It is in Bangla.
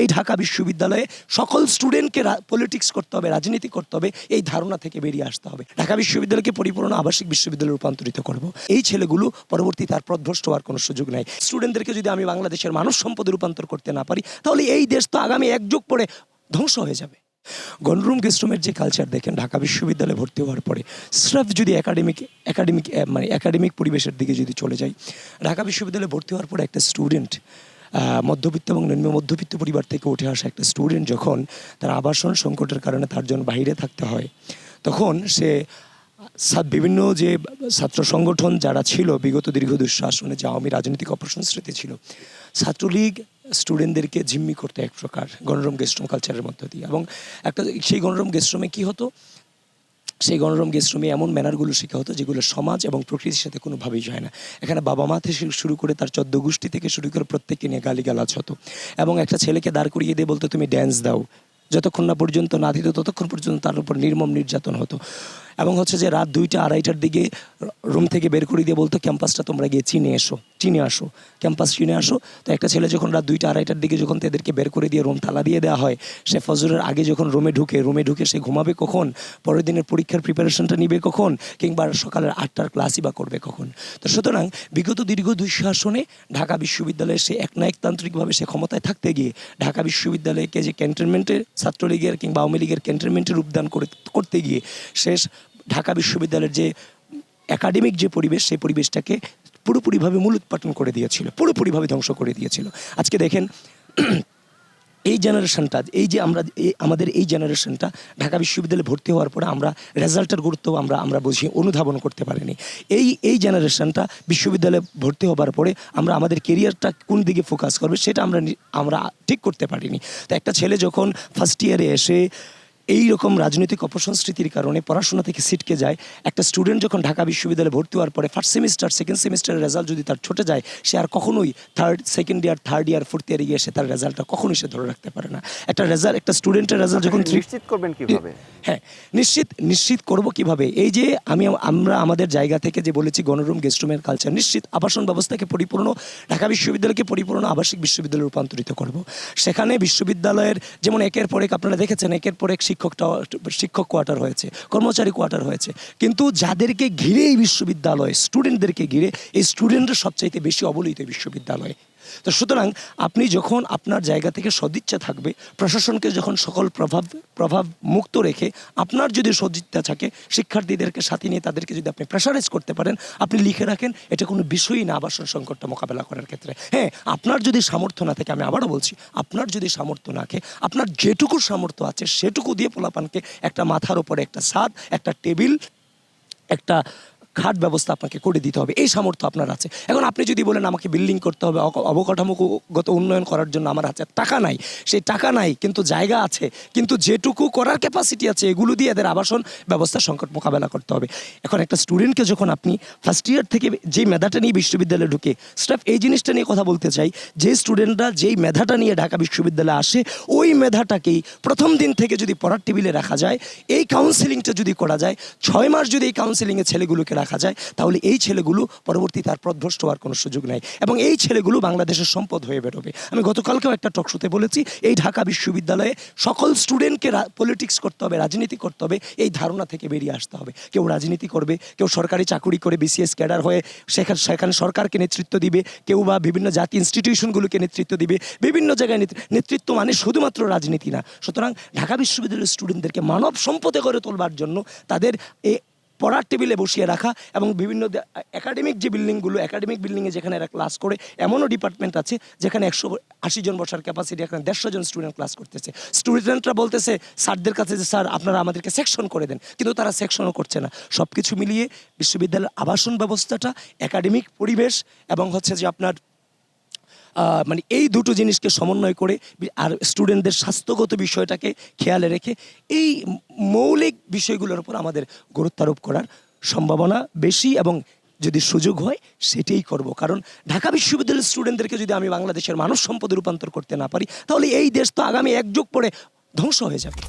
এই ঢাকা বিশ্ববিদ্যালয়ে সকল স্টুডেন্টকে পলিটিক্স করতে হবে, রাজনীতি করতে হবে, এই ধারণা থেকে বেরিয়ে আসতে হবে। ঢাকা বিশ্ববিদ্যালয়কে পরিপূর্ণ আবাসিক বিশ্ববিদ্যালয়ে রূপান্তরিত করব। এই ছেলেগুলো পরবর্তী তার পথভ্রষ্ট হওয়ার কোনো সুযোগ নাই। স্টুডেন্টদেরকে যদি আমি বাংলাদেশের মানব সম্পদে রূপান্তর করতে না পারি, তাহলে এই দেশ তো আগামী একযোগ পরে ধ্বংস হয়ে যাবে। গনরুম গেস্টরুমের যে কালচার দেখেন, ঢাকা বিশ্ববিদ্যালয়ে ভর্তি হওয়ার পরে স্রেফ যদি একাডেমিক একাডেমিক মানে একাডেমিক পরিবেশের দিকে যদি চলে যাই, ঢাকা বিশ্ববিদ্যালয়ে ভর্তি হওয়ার পরে একটা স্টুডেন্ট মধ্যবিত্ত এবং নিম্ন মধ্যবিত্ত পরিবার থেকে উঠে আসা একটা স্টুডেন্ট যখন তার আবাসন সংকটের কারণে তার জন্য বাইরে থাকতে হয়, তখন সে বিভিন্ন যে ছাত্র সংগঠন যারা ছিল, বিগত দীর্ঘ দুঃশাসনে যে আওয়ামী রাজনৈতিক অপসংস্কৃতি ছিল, ছাত্রলীগ স্টুডেন্টদেরকে জিম্মি করতে এক প্রকার গণরম গেস্টরুম কালচারের মধ্য দিয়ে। এবং একটা সেই গণরম গেস্টরুমে কী হতো? সেই গণরম গেস্ট রুমে এমন ম্যানারগুলো শেখা হতো যেগুলো সমাজ এবং প্রকৃতির সাথে কোনোভাবেই যায় না। এখানে বাবা মা থেকে শুরু করে তার চোদ্দ গোষ্ঠী থেকে শুরু করে প্রত্যেককে নিয়ে গালিগালাজ হতো এবং একটা ছেলেকে দাঁড় করিয়ে দিয়ে বলতো, তুমি ড্যান্স দাও। যতক্ষণ না পর্যন্ত না দিত ততক্ষণ পর্যন্ত তার উপর নির্মম নির্যাতন হতো। এবং হচ্ছে যে রাত দুইটা, আড়াইটার দিকে রুম থেকে বের করে দিয়ে বলতো, ক্যাম্পাসটা তোমরা গিয়ে চিনে এসো, চিনে আসো, ক্যাম্পাস চিনে আসো। তো একটা ছেলে যখন রাত দুইটা, আড়াইটার দিকে যখন তাদেরকে বের করে দিয়ে রুম তালা দিয়ে দেওয়া হয়, সে ফজরের আগে যখন রুমে ঢুকে রুমে ঢুকে সে ঘুমাবে কখন? পরের দিনের পরীক্ষার প্রিপারেশনটা নিবে কখন? কিংবা সকালের আটটার ক্লাসই বা করবে কখন? তো সুতরাং বিগত দীর্ঘ দুঃশাসনে ঢাকা বিশ্ববিদ্যালয়ে সে একনায়কতান্ত্রিকভাবে সে ক্ষমতায় থাকতে গিয়ে, ঢাকা বিশ্ববিদ্যালয়কে যে ক্যান্টনমেন্টের ছাত্রলীগের কিংবা আওয়ামী লীগের ক্যান্টনমেন্টের রূপদান করে, করতে গিয়ে শেষ ঢাকা বিশ্ববিদ্যালয়ের যে একাডেমিক যে পরিবেশ, সেই পরিবেশটাকে পুরোপুরিভাবে মূল মূলোৎপাটন করে দিয়েছিল, পুরোপুরিভাবে ধ্বংস করে দিয়েছিল। আজকে দেখেন, এই জেনারেশনটা, এই যে আমরা আমাদের এই জেনারেশনটা ঢাকা বিশ্ববিদ্যালয়ে ভর্তি হওয়ার পরে আমরা রেজাল্টের গুরুত্ব আমরা আমরা বুঝি, অনুধাবন করতে পারিনি। এই এই জেনারেশনটা বিশ্ববিদ্যালয়ে ভর্তি হওয়ার পরে আমরা আমাদের কেরিয়ারটা কোন দিকে ফোকাস করবে সেটা আমরা আমরা ঠিক করতে পারিনি। তো একটা ছেলে যখন ফার্স্ট ইয়ারে এসে এই রকম রাজনৈতিক অপসংস্কৃতির কারণে পড়াশোনা থেকে ছিটকে যায়। একটা স্টুডেন্ট যখন ঢাকা বিশ্ববিদ্যালয়ে ভর্তি হওয়ার পরে ফার্স্ট সেমিস্টার সেকেন্ড সেমিস্টারের রেজাল্ট যদি তার ছুটে যায় সে আর কখনোই third second year third year fourth ইয়ারে গিয়ে সে তার রেজাল্টটা কখনোই সে ধরে রাখতে পারে না। একটা রেজাল্ট একটা স্টুডেন্টের রেজাল্ট যখন নিশ্চিত করবেন কীভাবে? হ্যাঁ নিশ্চিত নিশ্চিত করব কীভাবে? এই যে আমি আমরা আমাদের জায়গা থেকে যে বলেছি গণরুম গেস্টরুমের কালচার নিশ্চিত আবাসন ব্যবস্থাকে পরিপূর্ণ ঢাকা বিশ্ববিদ্যালয়কে পরিপূর্ণ আবাসিক বিশ্ববিদ্যালয়ে রূপান্তরিত করব। সেখানে বিশ্ববিদ্যালয়ের যেমন একের পর এক আপনারা দেখেছেন একের পর এক শিক্ষকটা শিক্ষক কোয়ার্টার হয়েছে, কর্মচারী কোয়ার্টার হয়েছে। কিন্তু যাদেরকে ঘিরে এই বিশ্ববিদ্যালয় স্টুডেন্টদেরকে ঘিরে এই স্টুডেন্টরা সবচাইতে বেশি অবলিত বিশ্ববিদ্যালয়ে। তো সুতরাং আপনি যখন আপনার জায়গা থেকে সদিচ্ছা থাকবে, প্রশাসনকে যখন সকল প্রভাব প্রভাব মুক্ত রেখে আপনার যদি সদিচ্ছা থাকে, শিক্ষার্থীদেরকে সাথে নিয়ে তাদেরকে যদি আপনি প্রেশারাইজ করতে পারেন, আপনি লিখে রাখেন, এটা কোনো বিষয়ই না আবাসন সংকটটা মোকাবেলা করার ক্ষেত্রে। হ্যাঁ আপনার যদি সামর্থ্য না থাকে, আমি আবারও বলছি, আপনার যদি সামর্থ্য না থাকে, আপনার যেটুকু সামর্থ্য আছে, সেটুকু দিয়ে পোলাপানকে একটা মাথার ওপরে একটা ছাদ একটা টেবিল, একটা খাট ব্যবস্থা আপনাকে করে দিতে হবে। এই সামর্থ্য আপনার আছে। এখন আপনি যদি বলেন আমাকে বিল্ডিং করতে হবে অবকাঠামোগত উন্নয়ন করার জন্য আমার হাতে টাকা নাই, সেই টাকা নাই, কিন্তু জায়গা আছে, কিন্তু যেটুকু করার ক্যাপাসিটি আছে, এগুলো দিয়ে এদের আবাসন ব্যবস্থা সংকট মোকাবেলা করতে হবে। এখন একটা স্টুডেন্টকে যখন আপনি ফার্স্ট ইয়ার থেকে যেই মেধাটা নিয়ে বিশ্ববিদ্যালয়ে ঢুকে স্টাফ এই জিনিসটা নিয়ে কথা বলতে চাই, যে স্টুডেন্টরা যেই মেধাটা নিয়ে ঢাকা বিশ্ববিদ্যালয়ে আসে, ওই মেধাটাকেই প্রথম দিন থেকে যদি পড়ার টেবিলে রাখা যায়, এই কাউন্সিলিংটা যদি করা যায়, ছয় মাস যদি এই কাউন্সিলিংয়ে ছেলেগুলোকে রাখা যায়, তাহলে এই ছেলেগুলো পরবর্তী তার পথভ্রষ্ট হওয়ার কোনো সুযোগ নাই। এবং এই ছেলেগুলো বাংলাদেশের সম্পদ হয়ে বেরোবে। আমি গতকালকেও একটা টকশোতে বলেছি, এই ঢাকা বিশ্ববিদ্যালয়ে সকল স্টুডেন্টকে পলিটিক্স করতে হবে, রাজনীতি করতে হবে, এই ধারণা থেকে বেরিয়ে আসতে হবে। কেউ রাজনীতি করবে, কেউ সরকারি চাকুরি করে বিসিএস ক্যাডার হয়ে সেখানে সেখানে সরকারকে নেতৃত্ব দিবে, কেউ বা বিভিন্ন জাতি ইনস্টিটিউশনগুলোকে নেতৃত্ব দিবে, বিভিন্ন জায়গায় নেতৃত্ব মানে শুধুমাত্র রাজনীতি না। সুতরাং ঢাকা বিশ্ববিদ্যালয়ের স্টুডেন্টদেরকে মানব সম্পদে গড়ে তোলবার জন্য তাদের পড়ার টেবিলে বসিয়ে রাখা এবং বিভিন্ন একাডেমিক যে বিল্ডিংগুলো একাডেমিক বিল্ডিংয়ে যেখানে এরা ক্লাস করে, এমনও ডিপার্টমেন্ট আছে যেখানে একশো আশি জন বসার ক্যাপাসিটি এখানে দেড়শো জন স্টুডেন্ট ক্লাস করতেছে। স্টুডেন্টরা বলতেছে, স্যারদের কাছে যে, স্যার, আপনারা আমাদেরকে সেকশন করে দেন। কিন্তু তারা সেকশনও করছে না। সব কিছু মিলিয়ে বিশ্ববিদ্যালয়ের আবাসন ব্যবস্থাটা একাডেমিক পরিবেশ এবং হচ্ছে যে আপনার মানে এই দুটো জিনিসকে সমন্বয় করে আর স্টুডেন্টদের স্বাস্থ্যগত বিষয়টাকে খেয়ালে রেখে এই মৌলিক বিষয়গুলোর উপর আমাদের গুরুত্ব আরোপ করার সম্ভাবনা বেশি এবং যদি সুযোগ হয় সেটাই করব। কারণ ঢাকা বিশ্ববিদ্যালয়ের স্টুডেন্টদেরকে যদি আমি বাংলাদেশের মানব সম্পদে রূপান্তর করতে না পারি, তাহলে এই দেশ তো আগামী একযোগ পরে ধ্বংস হয়ে যাবে।